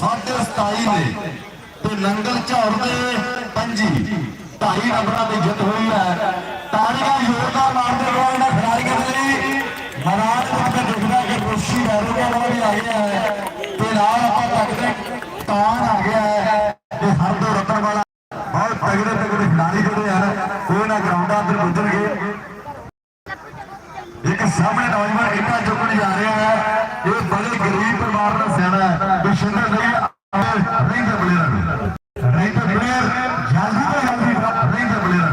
27 ਨੇ ਤੇ ਨੰਗਲ ਝੌਰ ਦੇ ਪੰਜੀ, ਢਾਈ ਨੰਬਰਾਂ ਦੀ ਜਿੱਤ ਹੋਈ ਹੈ। ਤਾੜੀਆਂ ਜ਼ੋਰਦਾਰ ਮਾਰਦੇ ਹੋਏ ਇਹਨਾਂ ਖਿਡਾਰੀਆਂ ਦੇ ਲਈ ਮਹਾਰਾਜ ਨੂੰ ਦਿਖਦਾ ਕਿ ਖੁਸ਼ੀ ਵੈਰੋਗਾ ਵਾਲਾ ਵੀ ਆ ਗਿਆ ਹੈ। ਤੇ ਨਾਲ ਆਪਾਂ ਤੱਕਦੇ ਤਾਨ ਆ ਗਿਆ ਹੈ ਤੇ ਹਰਦੋ ਰਤਨ ਵਾਲਾ ਬਹੁਤ ਤਗੜੇ ਤਗੜੇ ਖਿਡਾਰੀ ਜਿਹੜੇ ਹਨ, ਉਹ ਇਹਨਾਂ ਗਰਾਊਂਡਾਂ ਤੇ ਪੁੱਜਣਗੇ। ਇੱਕ ਸਾਹਮਣੇ ਨੌਜਵਾਨ ਇੱਟਾਂ ਚੁੱਕਣ ਜਾ ਰਿਹਾ ਹੈ ਇਹ ਬੜੇ ਗਰੀਬ ਪਰਿਵਾਰ ਦਾ ਸਿਆਣਾ ਹੈ ਬਿਸ਼ੰਦਰ ਲਈ ਰਹਿੰਦੇ ਪਲੇਅਰ ਰਹਿੰਦੇ ਪਲੇਅਰ ਜਲਦੀ ਤੋਂ ਜਲਦੀ ਰਹਿੰਦੇ ਪਲੇਅਰ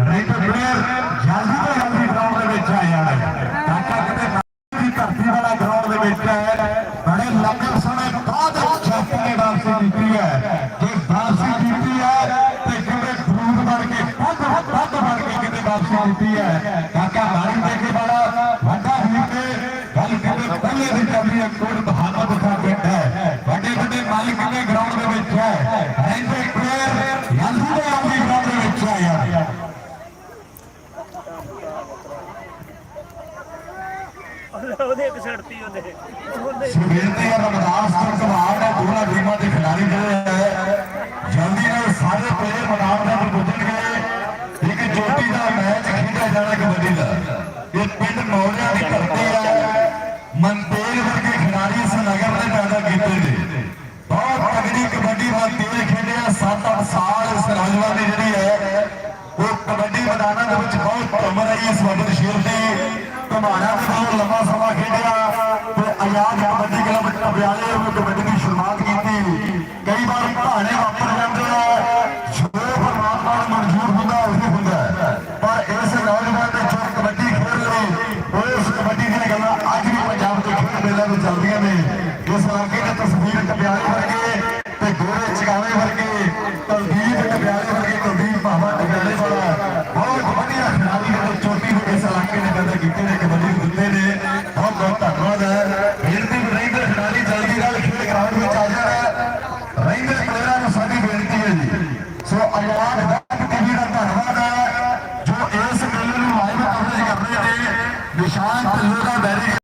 ਰਹਿੰਦੇ ਪਲੇਅਰ ਜਲਦੀ ਤੋਂ ਜਲਦੀ ਗਰਾਊਂਡ ਦੇ ਹੈ। ਕਿਤੇ ਦੀ ਧਰਤੀ ਵਾਲਾ ਗਰਾਊਂਡ ਦੇ ਵਿੱਚ ਹੈ ਬੜੇ ਲੰਬੇ ਸਮੇਂ ਬਾਅਦ ਜੱਟ ਨੇ ਵਾਪਸੀ ਕੀਤੀ ਹੈ ਜੇ ਵਾਪਸੀ ਕੀਤੀ ਹੈ ਤੇ ਕਿਤੇ ਫਰੂਦ ਬਣ ਕੇ ਵੱਧ ਵੱਧ ਬਣ ਕੇ ਕਿਤੇ ਵਾਪਸੀ ਕੀਤੀ ਹੈ ਕਾਕਾ ਬਾਣੀ ਦੇ ਕੇ ਬੜਾ ਵੱਡਾ ਵੀਰ ਤੇ ਗੱਲ ਕਿਤੇ ਪਹਿਲੇ ਦੀ ਚੱਲਦੀ ਹੈ ਕੋਟ ਬਹਾਦਰ ਦਿਖਾ ਪਿੰਡ ਹੈ ਵੱਡੇ ਵੱਡੇ ਮਾਲਿਕ ਨੇ ਗਰਾਊਂਡ ਦੇ ਵਿੱਚ ਹੈ ਰਹਿੰਦੇ ਪਲੇਅਰ ਜਲਦੀ ਤੋਂ ਆਪਣੀ ਗਰਾਊਂਡ ਦੇ ਵਿੱਚ ਹੈ ਯਾਰ ਉਹਦੇ ਇੱਕ ਛੱਡਤੀ ਉਹਨੇ ਬੇਨਤੀ ਹੈ ਰਮਦਾਸ ਸਿੰਘ ਕੁਮਾਰ ਨੇ ਦੋਨਾਂ ਟੀਮਾਂ ਦੇ ਖਿਡਾਰੀ ਜਿਹੜੇ ਹੈ ਜਲਦੀ ਨਾਲ ਸਾਰੇ ਪਲੇਅਰ ਮੈਦਾਨ ਦੇ ਵਿੱਚ ਪੁੱਜਣਗੇ। ਇੱਕ ਚੋਟੀ ਦਾ ਮੈਚ ਖੇਡਿਆ ਜਾਣਾ ਕਬੱਡੀ ਦਾ। ਇਹ ਪਿੰਡ ਮੌਲਿਆਂ ਦੀ ਧਰਤੀ ਹੈ ਮਨਤੇਜ ਵਰਗੇ ਖਿਡਾਰੀ ਇਸ ਨਗਰ ਨੇ ਪੈਦਾ ਕੀਤੇ ਨੇ। ਬਹੁਤ ਤਗੜੀ ਕਬੱਡੀ ਮਨਤੇਜ ਖੇਡਿਆ 7-8 ਸਾਲ ਇਸ ਨੌਜਵਾਨ ਦੀ ਜਿਹੜੀ ਹੈ, ਉਹ ਕਬੱਡੀ ਮੈਦਾਨਾਂ ਦੇ ਵਿੱਚ ਬਹੁਤ ਧੁੰਮ ਰਹੀ ਇਸ ਵਬਰ ਸ਼ੇਰ ਦੀ। ਘਮਾਣਾ ਦੇ ਲੰਮਾ ਸਮਾਂ ਖੇਡਿਆ ਤੇ ਆਜ਼ਾਦ ਕਬੱਡੀ ਕਲੱਬ ਟਿਆਲੇ ਨੂੰ ਕਬੱਡੀ ਦੀ ਸ਼ੁਰੂਆਤ ਕੀਤੀ। ਕਈ ਵਾਰ ਭਾਣੇ ਵਾਪਰ ਜਾਂਦੇ ਆ, ਜੋ ਪਰਮਾਤਮਾ ਨੂੰ ਮਨਜ਼ੂਰ ਹੁੰਦਾ, ਉਹੀ ਹੁੰਦਾ ਪਰ ਇਸ ਨੌਜਵਾਨ ਨੇ ਜੋ ਕਬੱਡੀ ਖੇਡ ਲਈ, ਉਸ ਕਬੱਡੀ ਦੀਆਂ ਗੱਲਾਂ ਅੱਜ ਵੀ ਪੰਜਾਬ ਦੇ ਖੇਡ ਮੇਲਿਆਂ ਵਿੱਚ ਚੱਲਦੀਆਂ ਨੇ। ਇਸ ਇਲਾਕੇ ਦੀ ਤਸਵੀਰ ਟਿਆਲੇ ਵਰਗੇ ਤੇ ਗੋਰੇ ਚਗਾਵੇ ਵਰਗੇ ਕੁਲਦੀਪ ਟਿਆਲੇ ਵਰਗੇ ਕੁਲਦੀਪ ਭਾਵਾ ਟਿਆਲੇ ਵਾਲਾ ਬਹੁਤ ਵਧੀਆ ਖਿਡਾਰੀ ਜਿਹੜੇ ਚੋਟੀ ਦੇ ਇਸ ਇਲਾਕੇ ਨੇ ਪੈਦਾ ਕੀਤੇ ਨੇ ਕਬੱਡੀ ਦੇ ਨੇ ਬਹੁਤ ਬਹੁਤ ਧੰਨਵਾਦ ਹੈ। ਬੇਨਤੀ ਵੀ ਰਹਿੰਦੇ ਖਿਡਾਰੀ ਜਲਦੀ ਨਾਲ ਖੇਡ ਗਰਾਊਂਡ ਵਿੱਚ ਆ ਜਾਣ। ਰਹਿੰਦੇ ਪਲੇਅਰਾਂ ਨੂੰ ਸਾਡੀ ਬੇਨਤੀ ਹੈ ਜੀ। ਸੋ ਆਜ਼ਾਦ ਵਕਤ ਟੀਵੀ ਦਾ ਧੰਨਵਾਦ ਹੈ, ਜੋ ਇਸ ਮੇਲੇ ਨੂੰ ਲਾਈਵ ਕਵਰੇਜ ਕਰ ਰਹੇ ਨੇ। ਨਿਸ਼ਾਨ ਢਿੱਲੋਂ ਦਾ ਬੈਰੀ